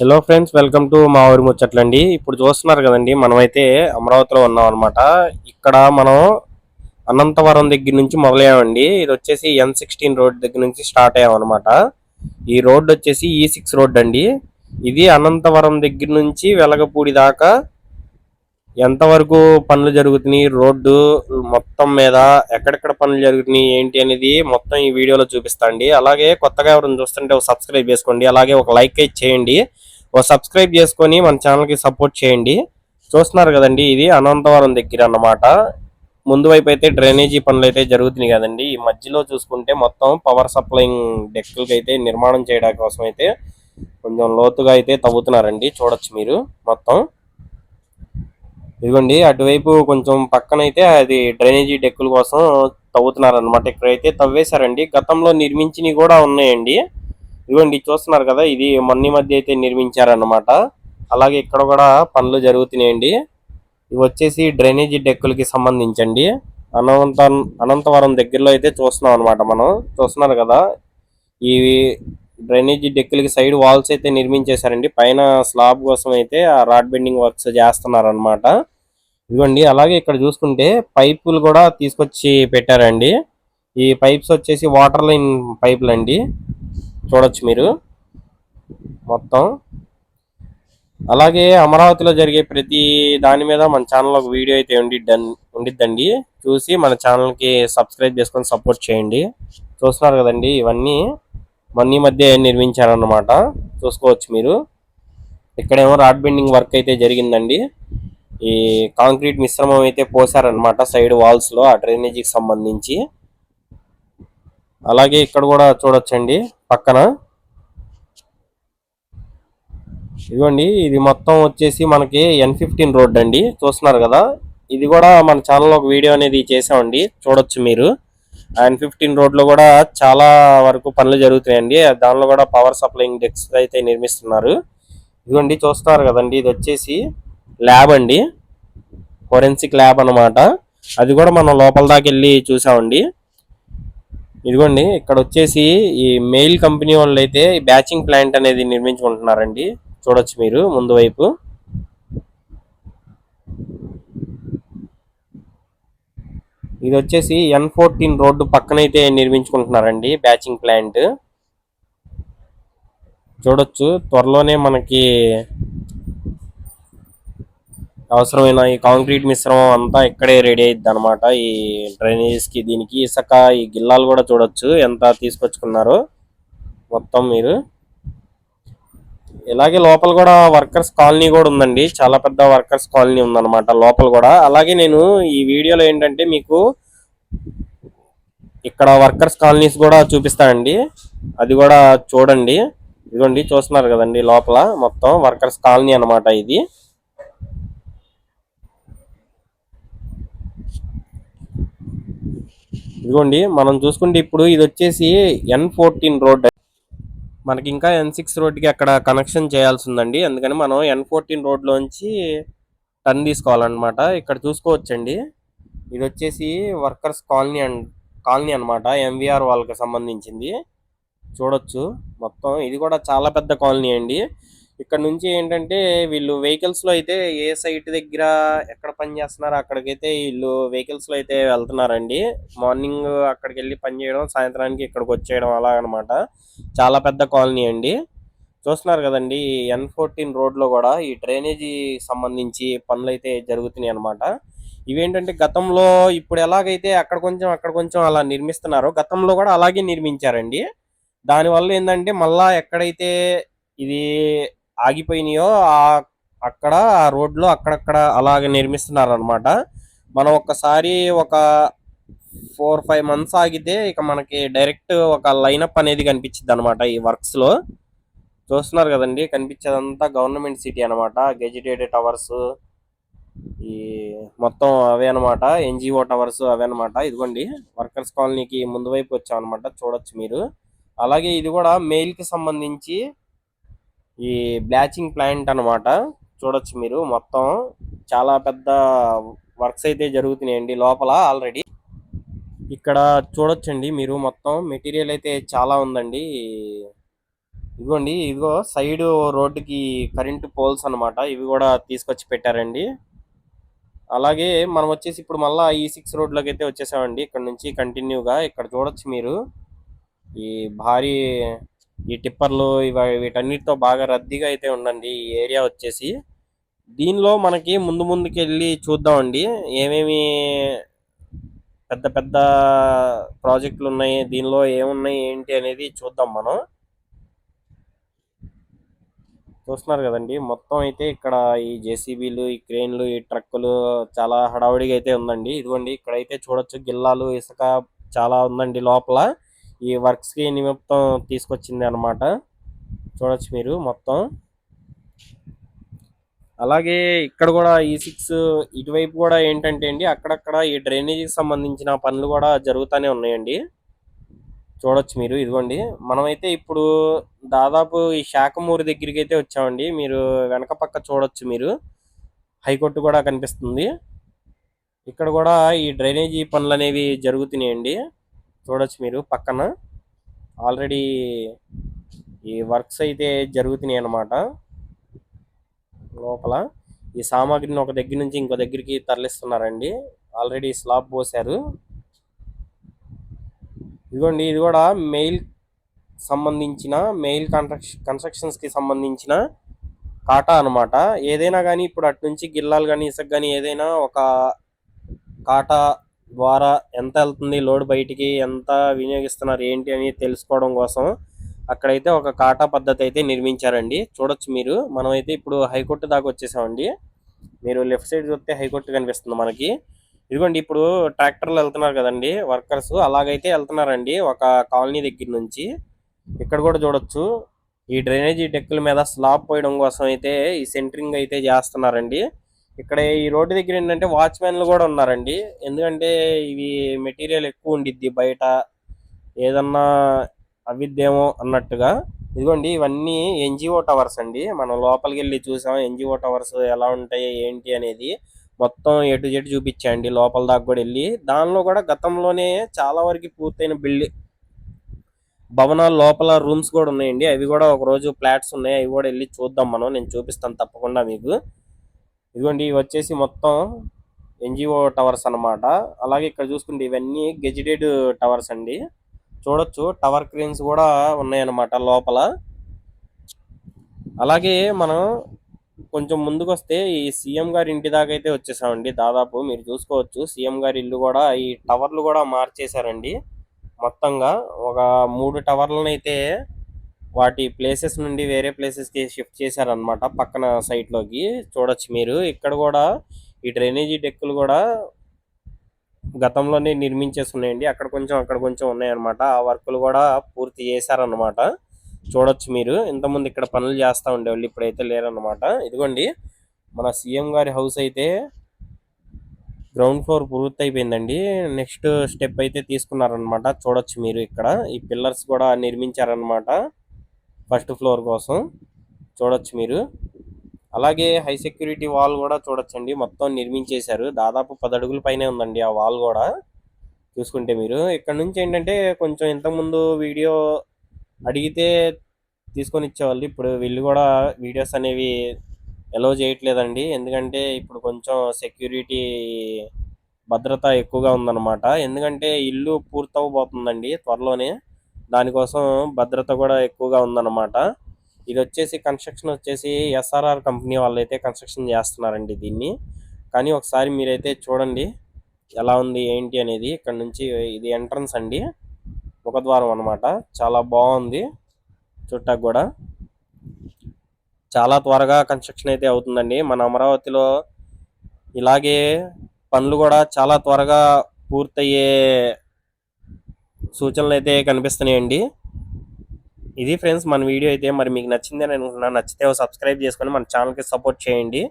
Hello friends welcome to మా ఊరి ముచ్చట్లండి. ఇప్పుడు చూస్తున్నారు కదండి మనమైతే అమరావతిలో ఉన్నాం అనమాట ఇక్కడ మనం అనంతవరం దగ్గర నుంచి మొదలయ్యామండి. ఇది వచ్చేసి ఎన్ సిక్స్టీన్ రోడ్ దగ్గర నుంచి స్టార్ట్ అయ్యామన్నమాట అనమాట ఈ రోడ్ వచ్చేసి e ఈ సిక్స్ రోడ్ అండి. ఇది అనంతవరం దగ్గర నుంచి వెలగపూడి దాకా ఎంతవరకు పనులు జరుగుతున్నాయి రోడ్డు మొత్తం మీద ఎక్కడెక్కడ పనులు జరుగుతున్నాయి ఏంటి అనేది మొత్తం ఈ వీడియోలో చూపిస్తా అండి. అలాగే కొత్తగా ఎవరైనా చూస్తుంటే ఒక సబ్స్క్రైబ్ చేసుకోండి. అలాగే ఒక లైక్ అయితే చేయండి. ఒక సబ్స్క్రైబ్ చేసుకొని మన ఛానల్కి సపోర్ట్ చేయండి. చూస్తున్నారు కదండి ఇది అనంతవరం దగ్గర అన్నమాట. ముందు వైపు అయితే డ్రైనేజీ పనులు అయితే జరుగుతున్నాయి కదండి. ఈ మధ్యలో చూసుకుంటే మొత్తం పవర్ సప్లైయింగ్ డెక్కులకి అయితే నిర్మాణం చేయడానికి కోసం అయితే కొంచెం లోతుగా అయితే తవ్వుతున్నారండి. చూడొచ్చు మీరు మొత్తం. ఇదిగోండి అటువైపు కొంచెం పక్కనైతే అది డ్రైనేజీ డెక్కుల కోసం తవ్వుతున్నారు అనమాట ఇక్కడైతే తవ్వేశారండి. గతంలో నిర్మించినవి కూడా ఉన్నాయండి. ఇదిగోండి చూస్తున్నారు కదా ఇది మొన్న మధ్య అయితే నిర్మించారన్నమాట. అలాగే ఇక్కడ కూడా పనులు జరుగుతున్నాయండి. ఇవి వచ్చేసి డ్రైనేజీ డెక్కులకి సంబంధించండి. అనంత అనంతవరం దగ్గరలో అయితే చూస్తున్నాం అనమాట మనం. చూస్తున్నారు కదా ఈ డ్రైనేజీ డెక్కులకి సైడ్ వాల్స్ అయితే నిర్మించేశారండి. పైన స్లాబ్ కోసం అయితే ఆ రాడ్ బెండింగ్ వర్క్స్ చేస్తున్నారు అనమాట ఇదిగోండి అలాగే ఇక్కడ చూసుకుంటే పైపులు కూడా తీసుకొచ్చి పెట్టారండి. ఈ పైప్స్ వచ్చేసి వాటర్ లైన్ పైపులు అండి చూడొచ్చు మీరు. మొత్తం. అలాగే అమరావతిలో జరిగే ప్రతి దాని మీద మన ఛానల్లో ఒక వీడియో అయితే ఉండి ఉండిద్దండి. చూసి మన ఛానల్కి సబ్స్క్రైబ్ చేసుకొని సపోర్ట్ చేయండి. చూస్తున్నారు కదండి ఇవన్నీ. మొన్న ఈ మధ్య నిర్మించారన్నమాట. చూసుకోవచ్చు మీరు. ఇక్కడేమో రాడ్ బెండింగ్ వర్క్ అయితే జరిగిందండి. ఈ కాంక్రీట్ మిశ్రమం అయితే పోసారనమాట సైడ్ వాల్స్లో ఆ డ్రైనేజీకి సంబంధించి. అలాగే ఇక్కడ కూడా చూడొచ్చండి పక్కన. ఇదిగోండి ఇది మొత్తం వచ్చేసి మనకి ఎన్ ఫిఫ్టీన్ రోడ్ అండి చూస్తున్నారు కదా. ఇది కూడా మన ఛానల్లో ఒక వీడియో అనేది చేసామండి చూడొచ్చు మీరు. ఎన్ ఫిఫ్టీన్ రోడ్లో కూడా చాలా వరకు పనులు జరుగుతున్నాయండి దానిలో కూడా పవర్ సప్లైయింగ్ డెక్స్ అయితే నిర్మిస్తున్నారు. ఇదిగోండి చూస్తున్నారు కదండి ఇది వచ్చేసి ల్యాబ్ అండి. ఫోరెన్సిక్ ల్యాబ్ అన్నమాట. అది కూడా మనం లోపల దాకా వెళ్ళి చూసామండి. ఇదిగోండి ఇక్కడ వచ్చేసి ఈ మెయిల్ కంపెనీ వాళ్ళు అయితే బ్యాచింగ్ ప్లాంట్ అనేది నిర్మించుకుంటున్నారండి. చూడొచ్చు మీరు ముందు వైపు. ఇది వచ్చేసి ఎన్ ఫోర్టీన్ రోడ్డు పక్కనైతే నిర్మించుకుంటున్నారండి బ్యాచింగ్ ప్లాంట్. చూడొచ్చు త్వరలోనే మనకి అవసరమైన ఈ కాంక్రీట్ మిశ్రమం అంతా ఇక్కడే రెడీ అయింది అనమాట ఈ డ్రైనేజెస్కి దీనికి ఇసుక ఈ గిల్లాలు కూడా చూడొచ్చు ఎంత తీసుకొచ్చుకున్నారో మొత్తం మీరు. ఇలాగే లోపల కూడా వర్కర్స్ కాలనీ కూడా ఉందండి. చాలా పెద్ద వర్కర్స్ కాలనీ ఉందన్నమాట లోపల కూడా. అలాగే నేను ఈ వీడియోలో ఏంటంటే మీకు ఇక్కడ వర్కర్స్ కాలనీస్ కూడా చూపిస్తానండి. అది కూడా చూడండి. ఇదిగోండి చూస్తున్నారు కదండి లోపల మొత్తం వర్కర్స్ కాలనీ అనమాట ఇది. ఇదిగోండి మనం చూసుకుంటే ఇప్పుడు ఇది వచ్చేసి ఎన్ ఫోర్టీన్ రోడ్. మనకి ఇంకా ఎన్ సిక్స్ రోడ్కి అక్కడ కనెక్షన్ చేయాల్సి ఉందండి అందుకని మనం ఎన్ ఫోర్టీన్ రోడ్లోంచి టర్న్ తీసుకోవాలన్నమాట. ఇక్కడ చూసుకోవచ్చండి. ఇది వచ్చేసి వర్కర్స్ కాలనీ అండ్ కాలనీ అనమాట ఎంవిఆర్ వాళ్ళకి సంబంధించింది. చూడొచ్చు. మొత్తం ఇది కూడా చాలా పెద్ద కాలనీ అండి. ఇక్కడ నుంచి ఏంటంటే వీళ్ళు వెహికల్స్లో అయితే ఏ సైట్ దగ్గర ఎక్కడ పని చేస్తున్నారో అక్కడికైతే వీళ్ళు వెహికల్స్లో అయితే వెళ్తున్నారండి. మార్నింగ్ అక్కడికి వెళ్ళి పని చేయడం సాయంత్రానికి ఇక్కడికి వచ్చేయడం అలా అనమాట చాలా పెద్ద కాలనీ అండి. చూస్తున్నారు కదండి ఎన్ ఫోర్టీన్ రోడ్లో కూడా ఈ డ్రైనేజీ సంబంధించి పనులు అయితే జరుగుతున్నాయి అనమాట ఇవేంటంటే గతంలో ఇప్పుడు ఎలాగైతే అక్కడ కొంచెం అక్కడ కొంచెం అలా నిర్మిస్తున్నారో గతంలో కూడా అలాగే నిర్మించారండి. దానివల్ల ఏంటంటే మళ్ళా ఎక్కడైతే ఇది ఆగిపోయినాయో ఆ అక్కడ ఆ రోడ్లో అక్కడక్కడ అలాగే నిర్మిస్తున్నారు అనమాట మనం ఒక్కసారి ఒక ఫోర్ ఫైవ్ మంత్స్ ఆగితే ఇక మనకి డైరెక్ట్ ఒక లైనప్ అనేది కనిపించింది అనమాట ఈ వర్క్స్లో చూస్తున్నారు కదండి కనిపించేదంతా గవర్నమెంట్ సిటీ అనమాట గెజిటేటెడ్ టవర్స్ ఈ మొత్తం అవే అనమాట ఎన్జిఓ టవర్స్ అవే అనమాట ఇదిగోండి వర్కర్స్ కాలనీకి ముందు వైపు వచ్చాం అనమాట చూడొచ్చు మీరు. అలాగే ఇది కూడా మెయిల్కి సంబంధించి ఈ బ్లాచింగ్ ప్లాంట్ అన్నమాట. చూడొచ్చు మీరు. మొత్తం చాలా పెద్ద వర్క్స్ అయితే జరుగుతున్నాయండి లోపల ఆల్రెడీ. ఇక్కడ చూడొచ్చండి మీరు. మొత్తం మెటీరియల్ అయితే చాలా ఉందండి. ఇదిగోండి ఇదిగో సైడ్ రోడ్డుకి కరెంటు పోల్స్ అన్నమాట. ఇవి కూడా తీసుకొచ్చి పెట్టారండి. అలాగే మనం వచ్చేసి ఇప్పుడు మళ్ళీ ఈ సిక్స్ రోడ్లోకి అయితే వచ్చేసామండి. ఇక్కడ నుంచి కంటిన్యూగా. ఇక్కడ చూడొచ్చు మీరు. ఈ భారీ ఈ టిప్పర్లు ఇవ వీటన్నిటితో బాగా రద్దీగా అయితే ఉందండి. ఈ ఏరియా వచ్చేసి దీనిలో మనకి ముందు ముందుకు వెళ్ళి చూద్దామండి. ఏమేమి పెద్ద పెద్ద ప్రాజెక్టులు ఉన్నాయి దీనిలో ఏమున్నాయి ఏంటి అనేది చూద్దాం మనం. చూస్తున్నారు కదండి మొత్తం అయితే ఇక్కడ ఈ జేసీబీలు ఈ క్రేన్లు ఈ ట్రక్కులు చాలా హడావుడిగా అయితే ఉందండి. ఇదిగోండి ఇక్కడైతే చూడొచ్చు గిల్లాలు ఇసుక చాలా ఉందండి లోపల. ఈ వర్క్స్కి నిమిత్తం తీసుకొచ్చింది అన్నమాట. చూడొచ్చు మీరు మొత్తం. అలాగే ఇక్కడ కూడా ఈ సిక్స్ ఇటువైపు కూడా ఏంటంటే అండి అక్కడక్కడ ఈ డ్రైనేజీకి సంబంధించిన పనులు కూడా జరుగుతూనే ఉన్నాయండి. చూడొచ్చు మీరు ఇదిగోండి. మనమైతే ఇప్పుడు దాదాపు ఈ శాఖమూరి దగ్గరికి అయితే వచ్చామండి. మీరు వెనక పక్క చూడొచ్చు మీరు. హైకోర్టు కూడా కనిపిస్తుంది. ఇక్కడ కూడా ఈ డ్రైనేజీ పనులు అనేవి జరుగుతున్నాయండి. చూడొచ్చు మీరు పక్కన. ఆల్రెడీ ఈ వర్క్స్ అయితే జరుగుతున్నాయి అన్నమాట. లోపల ఈ సామాగ్రిని ఒక దగ్గర నుంచి ఇంకో దగ్గరికి తరలిస్తున్నారండి. ఆల్రెడీ స్లాబ్ పోసారు ఇదిగోండి ఇది కూడా మెయిల్ సంబంధించిన మెయిల్ కన్స్ట్రక్షన్ కన్స్ట్రక్షన్స్కి సంబంధించిన కాటా అనమాట ఏదైనా కానీ ఇప్పుడు అటు నుంచి గిల్లాలు కానీ ఇసుక కానీ ఏదైనా ఒక కాటా ద్వారా ఎంత వెళ్తుంది లోడ్ బయటికి ఎంత వినియోగిస్తున్నారు ఏంటి అని తెలుసుకోవడం కోసం అక్కడైతే ఒక కాటా పద్ధతి అయితే నిర్మించారండి. చూడొచ్చు మీరు. మనమైతే ఇప్పుడు హైకోర్టు దాకా వచ్చేసామండి. మీరు లెఫ్ట్ సైడ్ చూస్తే హైకోర్టు కనిపిస్తుంది మనకి. ఇదిగోండి ఇప్పుడు ట్రాక్టర్లు వెళ్తున్నారు కదండి వర్కర్స్ అలాగైతే వెళ్తున్నారండి ఒక కాలనీ దగ్గర నుంచి. ఇక్కడ కూడా చూడొచ్చు. ఈ డ్రైనేజీ డెక్కుల మీద స్లాబ్ పోయడం కోసం అయితే ఈ సెంటరింగ్ అయితే చేస్తున్నారండి. ఇక్కడ ఈ రోడ్డు దగ్గర ఏంటంటే వాచ్మెన్లు కూడా ఉన్నారండి. ఎందుకంటే ఇవి మెటీరియల్ ఎక్కువ ఉండిద్ది బయట. ఏదన్నా అవిద్దేమో అన్నట్టుగా. ఇదిగోండి ఇవన్నీ ఎన్జిఓ టవర్స్ అండి. మనం లోపలికి వెళ్ళి చూసాం ఎన్జిఓ టవర్స్ ఎలా ఉంటాయి ఏంటి అనేది మొత్తం ఎటు జెటు చూపించండి లోపల దాకా కూడా వెళ్ళి దానిలో కూడా గతంలోనే చాలా వరకు పూర్తయిన బిల్డింగ్ భవనాల లోపల రూమ్స్ కూడా ఉన్నాయండి. అవి కూడా ఒక రోజు ఫ్లాట్స్ ఉన్నాయి అవి కూడా వెళ్ళి చూద్దాం మనం. నేను చూపిస్తాను తప్పకుండా మీకు. ఇదిగోండి ఇవి వచ్చేసి మొత్తం ఎన్జిఓ టవర్స్ అన్నమాట. అలాగే ఇక్కడ చూసుకుంటే ఇవన్నీ గెజిటెడ్ టవర్స్ అండి. చూడొచ్చు టవర్ క్రీన్స్ కూడా ఉన్నాయన్నమాట లోపల. అలాగే మనం కొంచెం ముందుకు వస్తే ఈ సీఎం గారి ఇంటి దాకా అయితే వచ్చేసామండి దాదాపు. మీరు చూసుకోవచ్చు సీఎం గారి ఇల్లు కూడా ఈ టవర్లు కూడా మార్చేశారండి. మొత్తంగా ఒక మూడు టవర్లను అయితే వాటి ప్లేసెస్ నుండి వేరే ప్లేసెస్కి షిఫ్ట్ చేశారనమాట పక్కన సైట్లోకి. చూడొచ్చు మీరు. ఇక్కడ కూడా ఈ డ్రైనేజీ డెక్కులు కూడా గతంలోనే నిర్మించేసి ఉన్నాయండి అక్కడ కొంచెం అక్కడ కొంచెం ఉన్నాయన్నమాట. ఆ వర్కులు కూడా పూర్తి చేశారనమాట చూడొచ్చు మీరు. ఇంతకుముందు ఇక్కడ పనులు చేస్తూ ఉండేవాళ్ళు ఇప్పుడైతే లేరన్నమాట. ఇదిగోండి. మన సీఎం గారి హౌస్ అయితే గ్రౌండ్ ఫ్లోర్ పూర్తి అయిపోయిందండి నెక్స్ట్ స్టెప్ అయితే తీసుకున్నారనమాట చూడొచ్చు మీరు ఇక్కడ. ఈ పిల్లర్స్ కూడా నిర్మించారనమాట ఫస్ట్ ఫ్లోర్ కోసం చూడొచ్చు మీరు. అలాగే హై సెక్యూరిటీ వాల్ కూడా చూడొచ్చండి. మొత్తం నిర్మించేశారు. దాదాపు పది అడుగుల పైనే ఉందండి ఆ వాల్ కూడా. చూసుకుంటే మీరు. ఇక్కడ నుంచి ఏంటంటే కొంచెం ఇంతకుముందు వీడియో అడిగితే తీసుకొని ఇచ్చేవాళ్ళు. ఇప్పుడు వీళ్ళు కూడా వీడియోస్ అనేవి ఎలో చేయట్లేదండి. ఎందుకంటే ఇప్పుడు కొంచెం సెక్యూరిటీ భద్రత ఎక్కువగా ఉందన్నమాట. ఎందుకంటే ఇల్లు పూర్తవబోతుందండి త్వరలోనే. దానికోసం భద్రత కూడా ఎక్కువగా ఉందన్నమాట. ఇది వచ్చేసి కన్స్ట్రక్షన్ వచ్చేసి ఎస్ఆర్ఆర్ కంపెనీ వాళ్ళు అయితే కన్స్ట్రక్షన్ చేస్తున్నారండి దీన్ని. కానీ ఒకసారి మీరైతే చూడండి ఎలా ఉంది ఏంటి అనేది ఇక్కడ నుంచి ఇది ఎంట్రన్స్ అండి. ముఖద్వారం అన్నమాట. చాలా బాగుంది చుట్టాకు కూడా. చాలా త్వరగా కన్స్ట్రక్షన్ అయితే అవుతుందండి. మన అమరావతిలో ఇలాగే పనులు కూడా చాలా త్వరగా పూర్తయ్యే సూచనలు అయితే కనిపిస్తున్నాయండి. ఇది ఫ్రెండ్స్ మన వీడియో అయితే మరి మీకు నచ్చిందని అనుకుంటున్నాను నచ్చితే సబ్స్క్రైబ్ చేసుకొని మన ఛానల్కి సపోర్ట్ చేయండి.